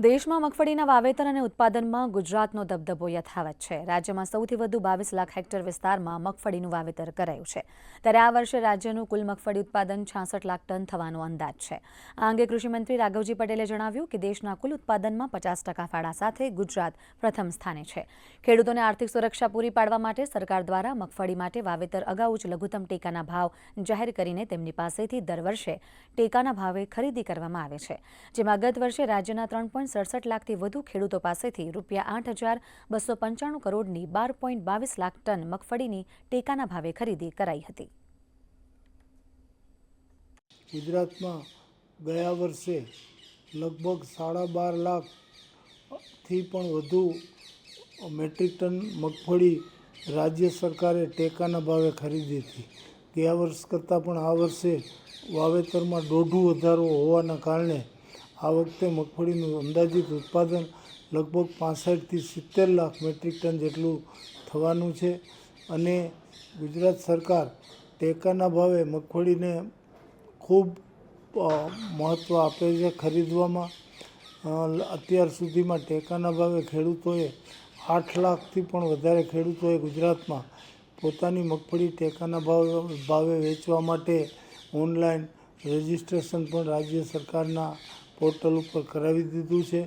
દેશમાં મગફળીના વાવેતર અને ઉત્પાદનમાં ગુજરાતનો દબદબો યથાવત છે. રાજ્યમાં સૌથી વધુ બાવીસ લાખ હેક્ટર વિસ્તારમાં મગફળીનું વાવેતર કરાયું છે. ત્યારે આ વર્ષે રાજ્યનું કુલ મગફળી ઉત્પાદન છાસઠ લાખ ટન થવાનો અંદાજ છે. આ અંગે કૃષિમંત્રી રાઘવજી પટેલે જણાવ્યું કે દેશના કુલ ઉત્પાદનમાં પચાસ ટકા ફાળા સાથે ગુજરાત પ્રથમ સ્થાને છે. ખેડૂતોને આર્થિક સુરક્ષા પૂરી પાડવા માટે સરકાર દ્વારા મગફળી માટે વાવેતર અગાઉ જ લઘુત્તમ ટેકાના ભાવ જાહેર કરીને તેમની પાસેથી દર વર્ષે ટેકાના ભાવે ખરીદી કરવામાં આવે છે. જેમાં ગત વર્ષે રાજ્યના ત્રણ સડસઠ લાખથી વધુ ખેડૂતો પાસેથી રૂપિયા આઠ હજાર બસો પંચાણું કરોડની બાર પોઈન્ટ બાવીસ લાખ ટન મગફળીની ટેકાના ભાવે ખરીદી કરાઈ હતી. ગુજરાતમાં ગયા વર્ષે લગભગ સાડા બાર લાખથી પણ વધુ મેટ્રિક ટન મગફળી રાજ્ય સરકારે ટેકાના ભાવે ખરીદી હતી. ગયા વર્ષ કરતાં પણ આ વર્ષે વાવેતરમાં દોઢું વધારો હોવાના કારણે આ વખતે મગફળીનું અંદાજિત ઉત્પાદન લગભગ પાસઠથી સિત્તેર લાખ મેટ્રિક ટન જેટલું થવાનું છે અને ગુજરાત સરકાર ટેકાના ભાવે મગફળીને ખૂબ મહત્ત્વ આપે છે ખરીદવામાં. અત્યાર સુધીમાં ટેકાના ભાવે ખેડૂતોએ આઠ લાખથી પણ વધારે ખેડૂતોએ ગુજરાતમાં પોતાની મગફળી ટેકાના ભાવે ભાવે વેચવા માટે ઓનલાઈન રજિસ્ટ્રેશન પણ રાજ્ય સરકારના પોર્ટલ ઉપર કરાવી દીધું છે.